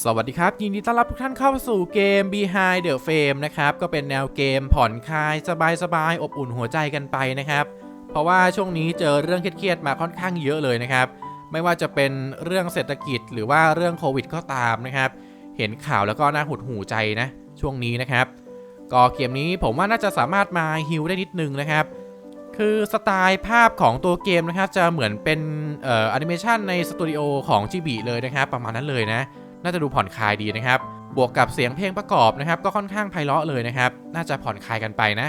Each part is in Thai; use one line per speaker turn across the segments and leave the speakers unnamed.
สวัสดีครับ ยินดีต้อนรับทุกท่านเข้าสู่เกม Behind the Frame นะครับ ก็เป็นแนวเกมผ่อนคลายสบายๆ อบอุ่นหัวใจกันไปนะครับ เพราะว่าช่วงนี้เจอเรื่องเครียดๆมาค่อนข้างเยอะเลยนะครับ ไม่ว่าจะเป็นเรื่องเศรษฐกิจหรือว่าเรื่องโควิดก็ตามนะครับ เห็นข่าวแล้วก็น่าหดหูใจนะ ช่วงนี้นะครับ ก็เกมนี้ผมว่าน่าจะสามารถมาฮิลได้นิดนึงนะครับ คือสไตล์ภาพของตัวเกมนะครับจะเหมือนเป็นแอนิเมชันในสตูดิโอของ GB เลยนะครับ ประมาณนั้นเลยนะ น่าจะดูผ่อนคลายดีนะครับ บวกกับเสียงเพลงประกอบนะครับ ก็ค่อนข้างไพเราะเลยนะครับ น่าจะผ่อนคลายกันไปนะ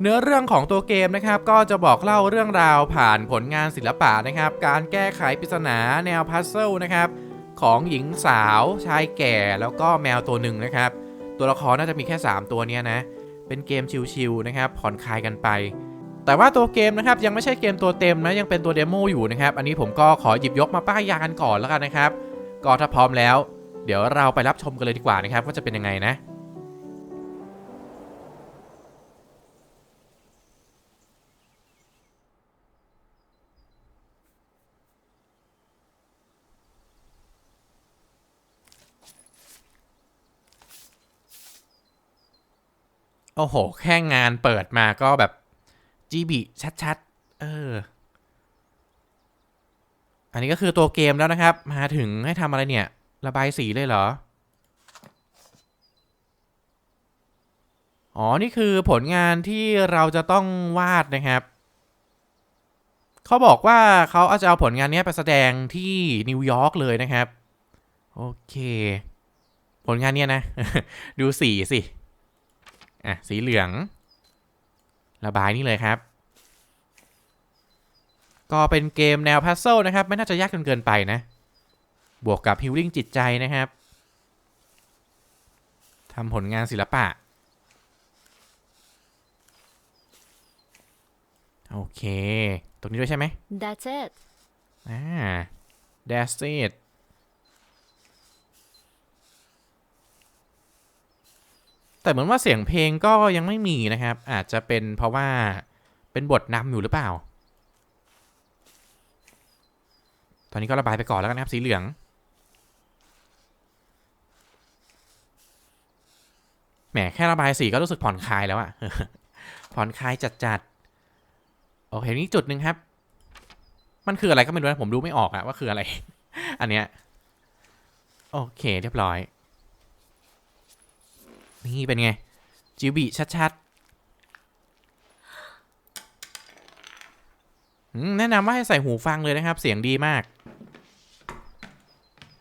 เนื้อเรื่องของตัวเกมนะครับ ก็จะบอกเล่าเรื่องราวผ่านผลงานศิลปะนะครับ การแก้ไขปริศนาแนวพัซเซิลนะครับ ของหญิงสาว ชายแก่ แล้วก็แมวตัวหนึ่งนะครับ ตัวละครน่าจะมีแค่ 3 ตัวเนี้ยนะ เป็นเกมชิลๆนะครับ ผ่อนคลายกันไปแต่ว่าตัวเกมนะครับยังไม่ใช่เกมตัวเต็มนะยังเป็นตัวเดโมอยู่นะครับ อันนี้ผมก็ขอหยิบยกมาป้ายยากันก่อนแล้วกันนะครับ ก็ถ้าพร้อมแล้ว เดี๋ยวเราไปรับชมกันเลยดีกว่านะครับว่าจะเป็นยังไงนะโอ้โห แค่งานเปิดมาก็แบบจีบีชัดๆ เออ อันนี้ก็คือตัวเกมแล้วนะครับ มาถึงให้ทำอะไรเนี่ย ระบายสีเลยเหรอ อ๋อ นี่คือผลงานที่เราจะต้องวาดนะครับ เขาบอกว่าเขาเอาจะเอาผลงานนี้ไปแสดงที่นิวยอร์กเลยนะครับ โอเค ผลงานเนี้ยนะ ดูสีสิ อะ สีเหลือง ระบายนี่เลยครับก็เป็นเกมแนวพัซเซิลนะครับ ไม่น่าจะยากจนเกินไปนะ บวกกับฮิลลิ่งจิตใจนะครับทำผลงานศิลปะ โอเค ตรงนี้ด้วยใช่ไหม
That's it.
อ่า that's it แต่เหมือนว่าเสียงเพลงก็ยังไม่มีนะครับ อาจจะเป็นเพราะว่าเป็นบทนำอยู่หรือเปล่า ตอนนี้ก็ระบายไปก่อนแล้วกันนะครับ สีเหลือง แหมแค่ระบายสีก็รู้สึกผ่อนคลายแล้วอะผ่อนคลายจัดๆ โอเคนี่จุดหนึ่งครับ มันคืออะไรก็ไม่รู้นะผมดูไม่ออกอะว่าคืออะไร อันเนี้ย โอเคเรียบร้อย นี่เป็นไง จิวบิชัดๆแนะนำว่าให้ใส่หูฟังเลยนะครับ เสียงดีมาก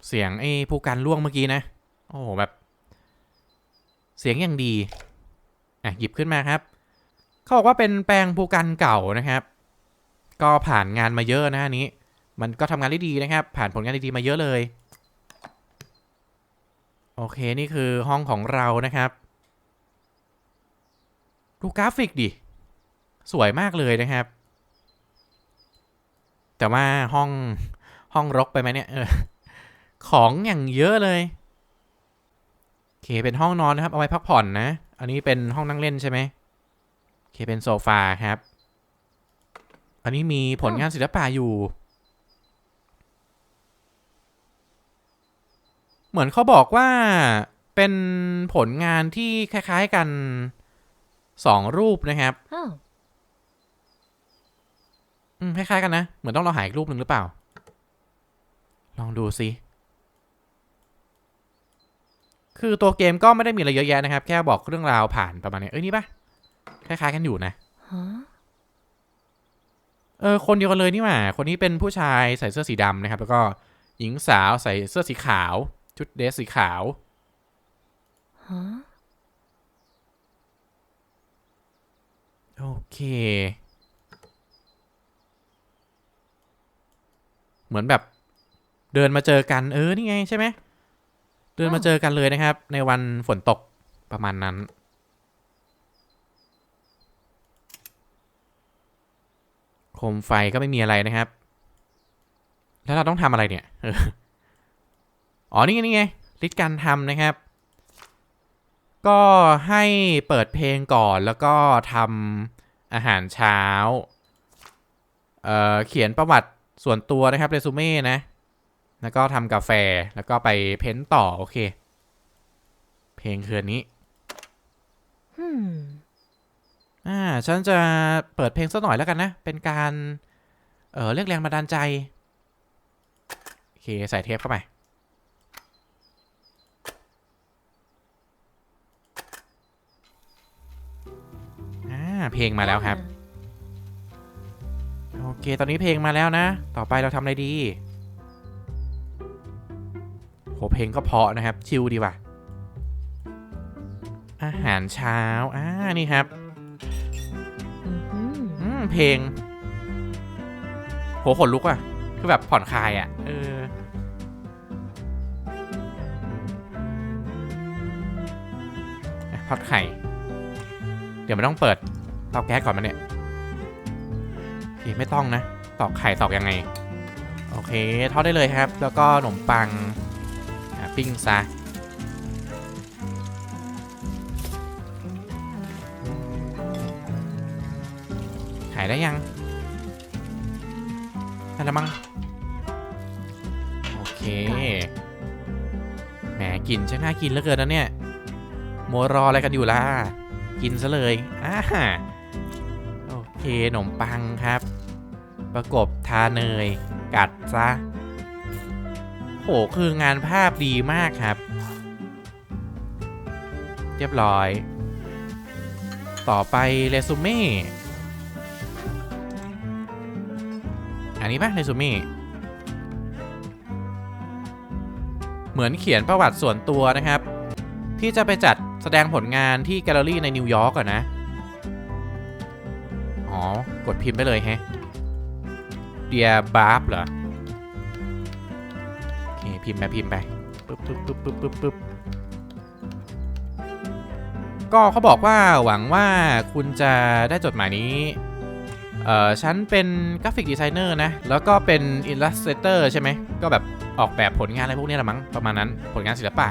เสียงไอ้ผู้การล่วงเมื่อกี้นะ โอ้โหแบบ เสียงอย่างดีอะหยิบขึ้นมาครับ เขาบอกว่าเป็นแปลงผู้กันเก่านะครับ ก็ผ่านงานมาเยอะนะอันนี้ มันก็ทำงานได้ดีนะครับ ผ่านผลงานดีๆมาเยอะเลย โอเคนี่คือห้องของเรานะครับดูกราฟิกดิ สวยมากเลยนะครับ แต่ว่าห้องห้องรกไปไหมเนี่ยเออของอย่างเยอะเลย เคเป็นห้องนอนนะครับ เอาไว้พักผ่อนนะ อันนี้เป็นห้องนั่งเล่นใช่ไหมโอเคเป็นโซฟาครับ อันนี้มีผลงานศิลปะอยู่ เหมือนเขาบอกว่าเป็นผลงานที่คล้ายๆกันสองรูปนะครับ
Oh,
อืมคล้ายๆกันนะ เหมือนต้องเราหาอีกรูปหนึ่งหรือเปล่า ลองดูสิ คือตัวเกมก็ไม่ได้มีอะไรเยอะแยะนะครับ แค่บอกเรื่องราวผ่านประมาณนี้เอ้ยนี่ปะคล้ายๆกันอยู่นะ
huh?
เออคนเดียวกันเลยนี่หว่า คนนี้เป็นผู้ชายใส่เสื้อสีดำนะครับ แล้วก็หญิงสาวใส่เสื้อสีขาว ชุดเดรสสีขาว
Huh?
โอเค เหมือนแบบเดินมาเจอกัน เออ นี่ไงใช่ไหม เดินมาเจอกันเลยนะครับ ในวันฝนตกประมาณนั้น โคมไฟก็ไม่มีอะไรนะครับ แล้วเราต้องทำอะไรเนี่ยเอออ๋อนี่ไงนี่ไงลิสต์การทำนะครับ ก็ให้เปิดเพลงก่อนแล้วก็ทำอาหารเช้าเอ่อเขียนประวัติส่วนตัวนะครับเรซูเม่นะ แล้วก็ทำกาแฟแล้วก็ไปเพ้นท์ต่อ โอเค เพลงคืนนี้
Hmm.
อ่าฉันจะเปิดเพลงสักหน่อยแล้วกันนะ เป็นการ เออเรียกแรงบันดาลใจ โอเค ใส่เทปเข้าไปอ่าเพลงมาแล้วครับ โอเค ตอนนี้เพลงมาแล้วนะ ต่อไปเราทำอะไรดีโห เพลงก็เพราะนะครับ ชิลดีว่ะ อาหารเช้า อ่า นี่ครับ
Mhm.
อืมเพลง โหขนลุกอะ คือแบบผ่อนคลายอะ เอออะทอดไข่ เดี๋ยวมันต้องเปิดเตาแก๊สก่อนมันเนี่ยโอเคไม่ต้องนะ ตอกไข่ตอกยังไง โอเค ทอดได้เลยครับ แล้วก็ขนมปังอะ ปิ้งซะขายได้ยังได้แล้วมั้งโอเค แหมกลินช่างน่ากินเหลือเกินนะเนี่ยมัวรออะไรกันอยู่ล่ะ กินซะเลยอ่าโอเคขนมปังครับ ประกบทาเนย กัดซะ โหคืองานภาพดีมากครับ เรียบร้อย ต่อไปเรซูเม่อันนี้ปะเรซูเม่เหมือนเขียนประวัติส่วนตัวนะครับ ที่จะไปจัดแสดงผลงานที่แกลเลอรี่ในนิวยอร์กอะนะ อ๋อ กดพิมพ์ไปเลยแฮะเดียบาร์บเหรอ พิมพ์ไปพิมพ์ไปปึ๊บปึ๊บปึ๊บปึ๊บปึ๊บปึ๊บก็เขาบอกว่าหวังว่าคุณจะได้จดหมายนี้ เอ่อฉันเป็นกราฟิกดีไซเนอร์นะ แล้วก็เป็นอิลลัสเตเตอร์ใช่ไหม ก็แบบออกแบบผลงานอะไรพวกนี้ละมั้งประมาณนั้นผลงานศิลปะ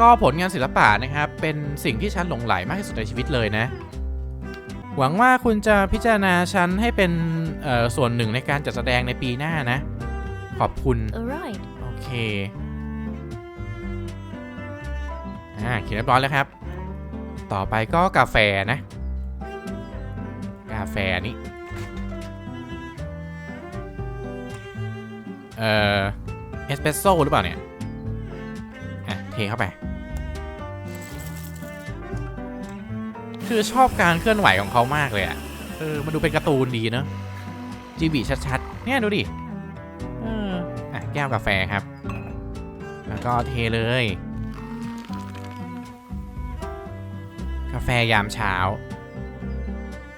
ก็ผลงานศิลปะนะครับ เป็นสิ่งที่ฉันหลงไหลมากที่สุดในชีวิตเลยนะ หวังว่าคุณจะพิจารณาฉันให้เป็นเออส่วนหนึ่งในการจัดแสดงในปีหน้านะ ขอบคุณ เคอ่าเขียนเรียบร้อยแล้วครับ ต่อไปก็กาแฟนะ กาแฟนี้เอ่อเอสเปรสโซ่หรือเปล่าเนี่ย อะ เทเข้าไป คือชอบการเคลื่อนไหวของเขามากเลยอะ่ะ เออ มันดูเป็นการ์ตูนดีเนอะจีบีชัดๆ เนี่ยดูดิ เออ อะ แก้วกาแฟครับ แล้วก็เทเลย กาแฟยามเช้า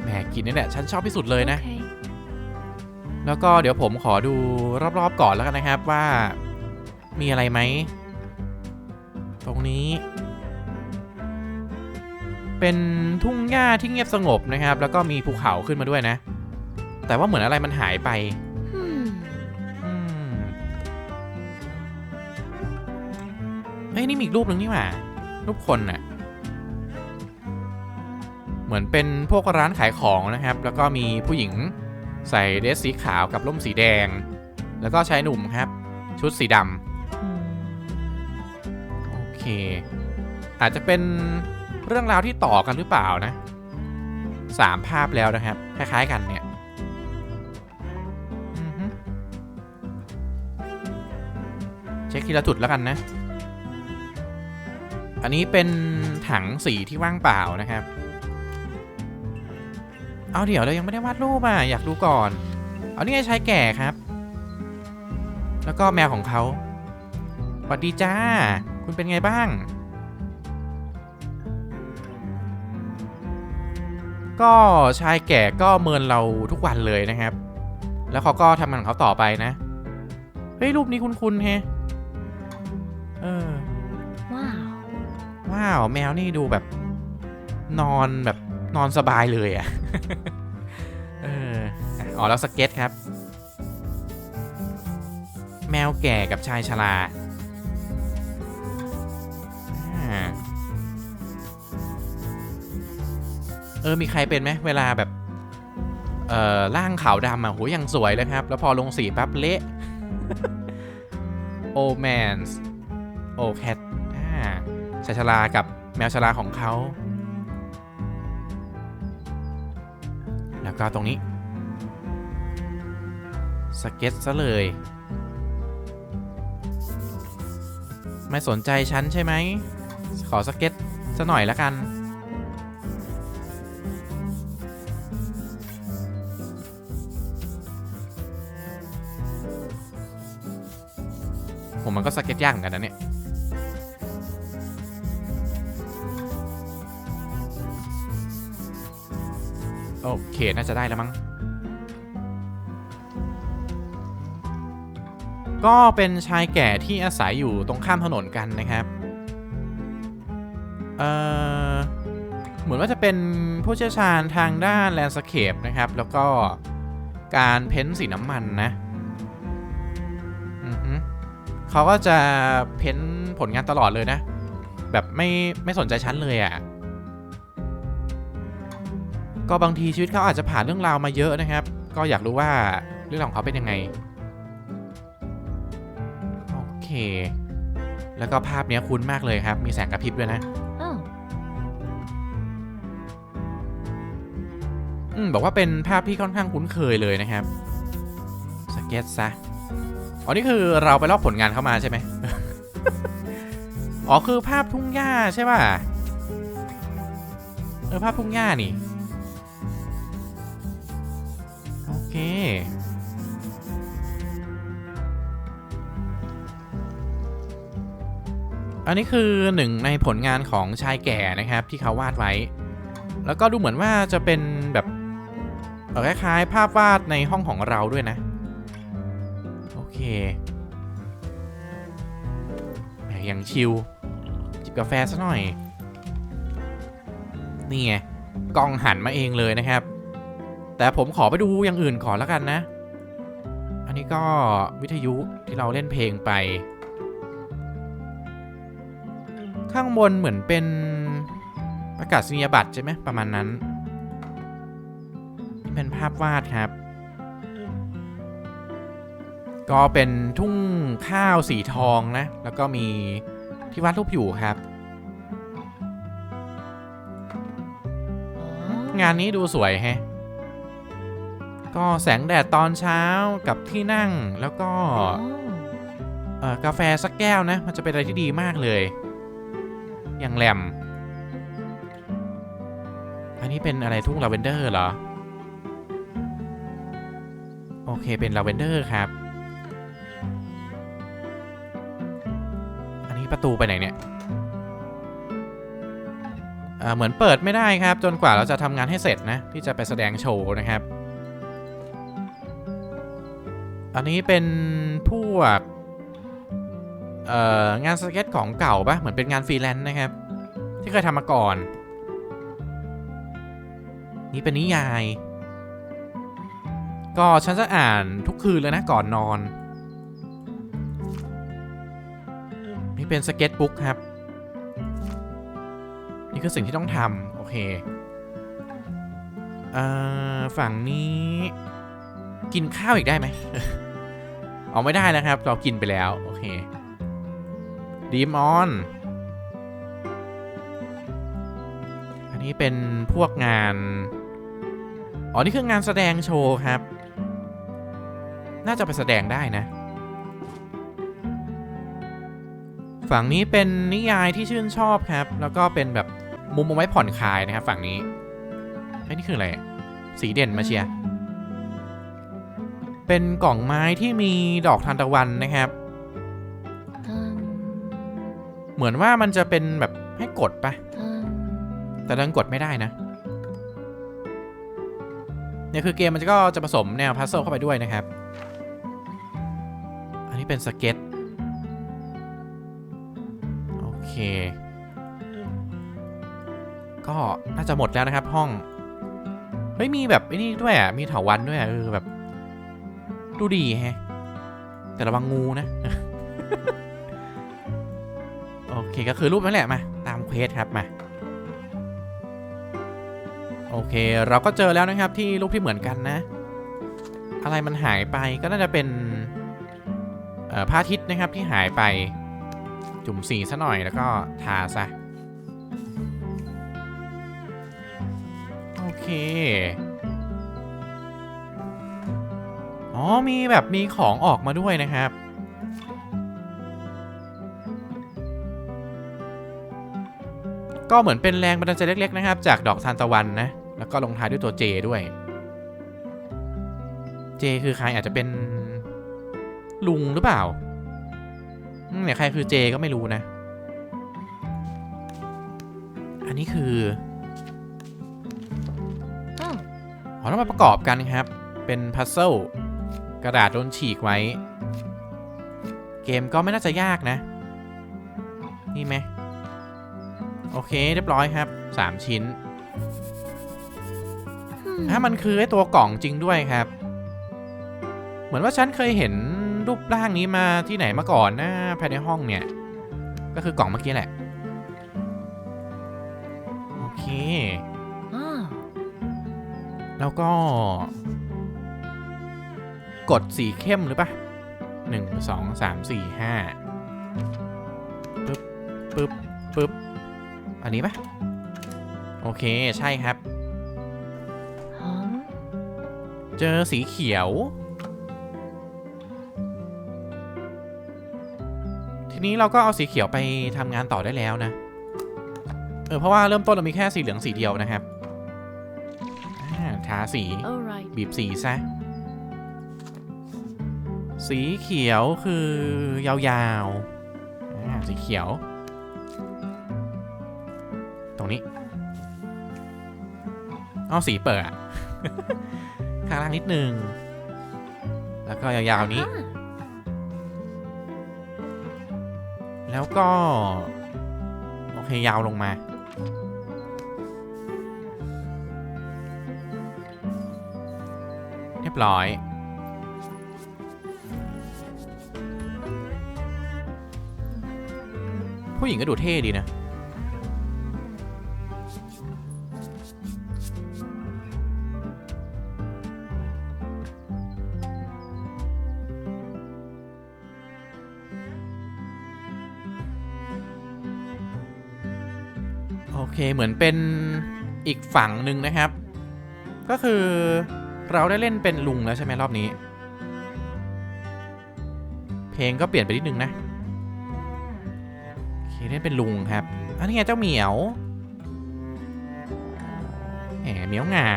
แหมกลินนี่แหละฉันชอบที่สุดเลยนะ
Okay.
แล้วก็เดี๋ยวผมขอดูรอบๆก่อนแล้วกันนะครับว่า มีอะไรไหม ตรงนี้ เป็นทุ่งหญ้าที่เงียบสงบนะครับ แล้วก็มีภูเขาขึ้นมาด้วยนะ แต่ว่าเหมือนอะไรมันหายไป ฮ้ยนี่มีอีกรูปหนึ่งนี่หว่า รูปคนน่ะ เหมือนเป็นพวกร้านขายของนะครับ แล้วก็มีผู้หญิงใส่เดรสสีขาวกับร่มสีแดง แล้วก็ชายหนุ่มครับ ชุดสีด
Hmm. ำ
โอเค อาจจะเป็นเรื่องราวที่ต่อกันหรือเปล่านะสามภาพแล้วนะครับ คล้ายๆกันเนี่ยอือฮึเช็คทีละจุดแล้วกันนะ อันนี้เป็นถังสีที่ว่างเปล่านะครับ เอาเดี๋ยวเรายังไม่ได้วาดรูปอะ อยากดูก่อน เอานี่ไงชายแก่ครับ แล้วก็แมวของเขาสวัสดีจ้า คุณเป็นไงบ้าง ก็ชายแก่ก็เมินเราทุกวันเลยนะครับ แล้วเขาก็ทำงานของเขาต่อไปนะ เฮ้ยรูปนี้คุ้นๆแฮเออ ว้าว แมวนี่ดูแบบนอนแบบนอนสบายเลยอะ่ะเอออ๋อแล้วสเก็ตครับ แมวแก่กับชายชราเออ มีใครเป็นไหมเวลาแบบ เอ่อร่างขาวดำอะโหยังสวยเลยครับ แล้วพอลงสีปั๊บเละเ old man's old cat อ่า ชายชรากับแมวชราของเขา แล้วก็ตรงนี้ สเก็ตซะเลย ไม่สนใจฉันใช่ไหม ขอสเก็ตซะหน่อยละกันผมมันก็สเก็ตยากเหมือนกันนะเนี่ย โอเค น่าจะได้แล้วมั้ง ก็เป็นชายแก่ที่อาศัยอยู่ตรงข้ามถนนกันนะครับ เอ่อ เหมือนว่าจะเป็นผู้เชี่ยวชาญทางด้านแลนสเคปนะครับ แล้วก็การเพ้นสีน้ำมันนะเขาก็จะเพ้นผลงานตลอดเลยนะ แบบไม่ไม่สนใจชั้นเลยอะ่ะ ก็บางทีชีวิตเขาอาจจะผ่านเรื่องราวมาเยอะนะครับ ก็อยากรู้ว่าเรื่องราวของเขาเป็นยังไง โอเค แล้วก็ภาพเนี้ยคุ้นมากเลยครับ มีแสงกระพริบด้วยนะ
Oh.
อืมบอกว่าเป็นภาพที่ค่อนข้างคุ้นเคยเลยนะครับ สเก็ตซะ อ๋อ นี่คือเราไปลอกผลงานเข้ามาใช่ไหมอ๋อ คือภาพทุ่งหญ้าใช่ป่ะ เออ ภาพทุ่งหญ้านี่ อเคอันนี้คือหนึ่งในผลงานของชายแก่นะครับที่เขาวาดไว้ แล้วก็ดูเหมือนว่าจะเป็นแบบคล้ายๆ ภาพวาดในห้องของเราด้วยนะ โอเคแหมยังชิลจิบกาแฟซะหน่อย นี่ไงกล้องหันมาเองเลยนะครับ แต่ผมขอไปดูอย่างอื่นก่อแล้วกันนะ อันนี้ก็วิทยุที่เราเล่นเพลงไป ข้างบนเหมือนเป็นประกาศนียบัตรใช่ไหมประมาณนั้นนี่เป็นภาพวาดครับ ก็เป็นทุ่งข้าวสีทองนะ แล้วก็มีที่วาดรูปอยู่ครับ งานนี้ดูสวยแฮะ ก็แสงแดดตอนเช้ากับที่นั่งแล้วก็
Oh.
เอ่อกาแฟสักแก้วนะ มันจะเป็นอะไรที่ดีมากเลย อย่างแหลมอันนี้เป็นอะไรทุ่งลาเวนเดอร์เหรอ โอเคเป็นลาเวนเดอร์ครับ อันนี้ประตูไปไหนเนี่ยอ่าเหมือนเปิดไม่ได้ครับ จนกว่าเราจะทำงานให้เสร็จนะ ที่จะไปแสดงโชว์นะครับ อันนี้เป็นพวกเอ่องานสเก็ตของเก่าปะเหมือนเป็นงานฟรีแลนซ์นะครับ ที่เคยทำมาก่อน นี่เป็นนิยาย ก็ฉันจะอ่านทุกคืนเลยนะก่อนนอน นี่เป็นสเก็ตบุ๊กครับ นี่คือสิ่งที่ต้องทำโอเคเอ่อฝั่งนี้กินข้าวอีกได้ไหม เอาไม่ได้แล้วครับ เรากินไปแล้ว โอเคดีมอน อันนี้เป็นพวกงาน อ๋อ นี่คืองานแสดงโชว์ครับ น่าจะไปแสดงได้นะ ฝั่งนี้เป็นนิยายที่ชื่นชอบครับ แล้วก็เป็นแบบมุมเอาไว้ผ่อนคลายนะครับ ฝั่งนี้ไอ้นี่คืออะไร สีเด่นมาเชียร์ เป็นกล่องไม้ที่มีดอกทานตะวันนะครับ
Um.
เหมือนว่ามันจะเป็นแบบให้กดปะ
Um.
แต่ดันกดไม่ได้นะเนี่ยคือเกมมันก็จะผสมแนวพัซเซิลเข้าไปด้วยนะครับ อันนี้เป็นสเก็ตโอเค ก็น่าจะหมดแล้วนะครับห้อง เฮ้ยมีแบบไอ้นี่ด้วยอะมีเถาวันด้วยอะเออแบบ ดูดีแฮะ แต่ระวังงูนะ โอเคก็คือรูปนั่นแหละมา ตามเควสครับมา โอเคเราก็เจอแล้วนะครับที่รูปที่เหมือนกันนะ อะไรมันหายไปก็น่าจะเป็นพระอาทิตย์นะครับที่หายไปจุ่มสีซะหน่อยแล้วก็ทาซะ โอเค มีแบบมีของออกมาด้วยนะครับ ก็เหมือนเป็นแรงบันดาลใจเล็ก ๆ นะครับ จากดอกทานตะวันนะ แล้วก็ลงท้ายด้วยตัว J ด้วย J คือใครอาจจะเป็นลุงหรือเปล่าอืมเนี่ยใครคือ J ก็ไม่รู้นะ อันนี้คือ
อืม
อ๋อต้องมาประกอบกันครับ เป็นพัซเซิล กระดาษโดนฉีกไว้ เกมก็ไม่น่าจะยากนะ นี่ไหมโอเคเรียบร้อยครับ 3 ชิ้น
อืม
ถ้ามันคือไอ้ตัวกล่องจริงด้วยครับ เหมือนว่าฉันเคยเห็นรูปร่างนี้มาที่ไหนมาก่อนนะภายในห้องเนี่ย ก็คือกล่องเมื่อกี้แหละ โอเค
อ้าว
แล้วก็ กดสีเข้มหรือปะหนึ่งสองสามสี่ห้าปึ๊บปึ๊บปึ๊บอันนี้ปะโอเคใช่ครับ
ฮะ
เจอสีเขียว ทีนี้เราก็เอาสีเขียวไปทำงานต่อได้แล้วนะ เออเพราะว่าเริ่มต้นเรามีแค่สีเหลืองสีเดียวนะครับอ่าทาสี
alright
บีบสีซะ สีเขียวคือยาวๆอ่าสีเขียว ตรงนี้ เอาสีเปิดอะข้างล่างนิดนึง แล้วก็ยาวๆนี้
อ่า
แล้วก็ โอเค ยาวลงมาเรียบร้อย ผู้หญิงก็ดูเท่ดีนะ โอเคเหมือนเป็นอีกฝั่งหนึ่งนะครับ ก็คือเราได้เล่นเป็นลุงแล้วใช่ไหมรอบนี้ เพลงก็เปลี่ยนไปนิดนึงนะ เคเล่นเป็นลุงครับ อันนี้ไงเจ้าเหมียวแหมเหมียวเงา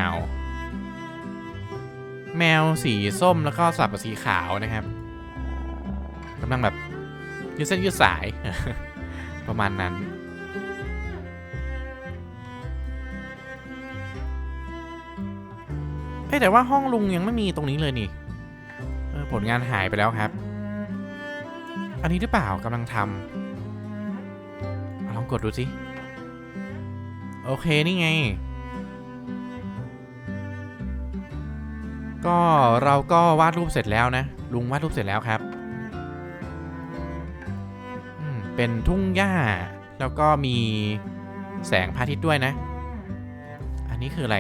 แมวสีส้มแล้วก็สลับกับสีขาวนะครับกำลังแบบยืดเส้นยืดสาย ประมาณนั้น เอ้แต่ว่าห้องลุงยังไม่มีตรงนี้เลยนี่ผลงานหายไปแล้วครับ อันนี้หรือเปล่ากำลังทำ กดดูสิ โอเค นี่ไง ก็เราก็วาดรูปเสร็จแล้วนะ ลุงวาดรูปเสร็จแล้วครับ เป็นทุ่งหญ้า แล้วก็มีแสงพระอาทิตย์ด้วยนะ อันนี้คืออะไร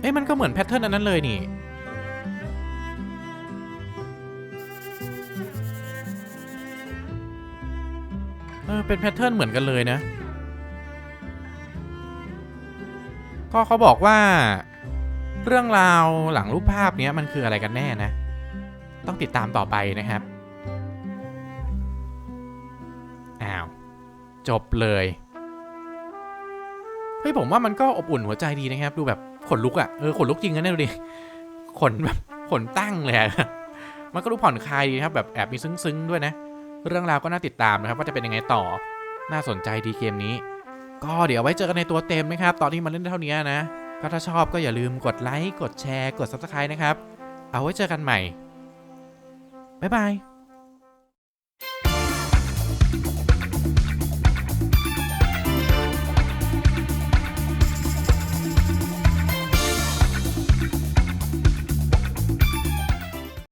เอ้ยมันก็เหมือนแพทเทิร์นอันนั้นเลยนี่ เออเป็นแพทเทิร์นเหมือนกันเลยนะ ก็เขาบอกว่า เรื่องราวหลังรูปภาพเนี้ยมันคืออะไรกันแน่นะ ต้องติดตามต่อไปนะครับ อ้าว จบเลย เฮ้ยผมว่ามันก็อบอุ่นหัวใจดีนะครับ ดูแบบขนลุกอะ่ะ เออขนลุกจริงนะเนี่ยดูดิ ขนแบบขนตั้งเลยมันก็ดูผ่อนคลายดีนะครับแบบแอบมีซึ้งๆด้วยนะ เรื่องราวก็น่าติดตามนะครับว่าจะเป็นยังไงต่อ น่าสนใจดีเกมนี้ ก็เดี๋ยวไว้เจอกันในตัวเต็มนะครับ ตอนนี้มาเล่นเท่านี้นะก็ถ้าชอบก็อย่าลืมกดไลค์ กดแชร์ กด subscribe นะครับ เอาไว้เจอกันใหม่ บ๊ายบาย